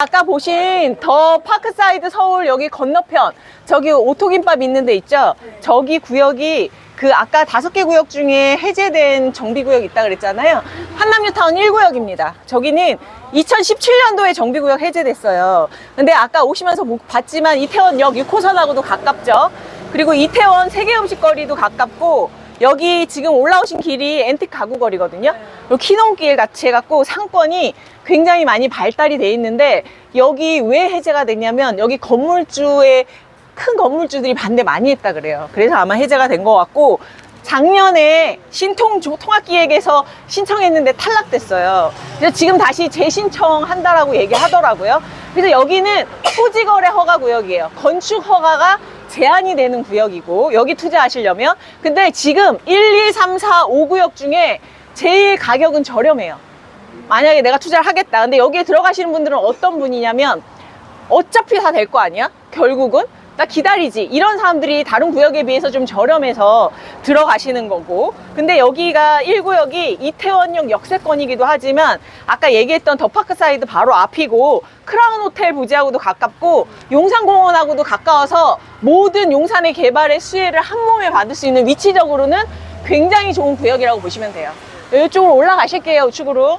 아까 보신 더 파크사이드 서울 여기 건너편 저기 오토김밥 있는 데 있죠? 저기 구역이 그 아까 다섯 개 구역 중에 해제된 정비구역 있다 그랬잖아요. 한남뉴타운 1구역입니다. 저기는 2017년도에 정비구역 해제됐어요. 근데 아까 오시면서 못 봤지만 이태원역 6호선하고도 가깝죠. 그리고 이태원 세계음식거리도 가깝고 여기 지금 올라오신 길이 앤틱 가구 거리거든요. 그리고 키농길 같이 해갖고 상권이 굉장히 많이 발달이 돼 있는데 여기 왜 해제가 됐냐면 여기 건물주의 큰 건물주들이 반대 많이 했다 그래요. 그래서 아마 해제가 된 것 같고 작년에 신통 조- 통합기획에서 신청했는데 탈락됐어요. 그래서 지금 다시 재신청한다라고 얘기하더라고요. 그래서 여기는 토지거래 허가 구역이에요. 건축 허가가 제한이 되는 구역이고 여기 투자하시려면 근데 지금 1, 2, 3, 4, 5구역 중에 제일 가격은 저렴해요. 만약에 내가 투자를 하겠다. 근데 여기에 들어가시는 분들은 어떤 분이냐면 어차피 다 될 거 아니야? 결국은 나 기다리지. 이런 사람들이 다른 구역에 비해서 좀 저렴해서 들어가시는 거고. 근데 여기가 1구역이 이태원역 역세권이기도 하지만 아까 얘기했던 더 파크 사이드 바로 앞이고 크라운 호텔 부지하고도 가깝고 용산공원하고도 가까워서 모든 용산의 개발의 수혜를 한 몸에 받을 수 있는 위치적으로는 굉장히 좋은 구역이라고 보시면 돼요. 이쪽으로 올라가실게요, 우측으로.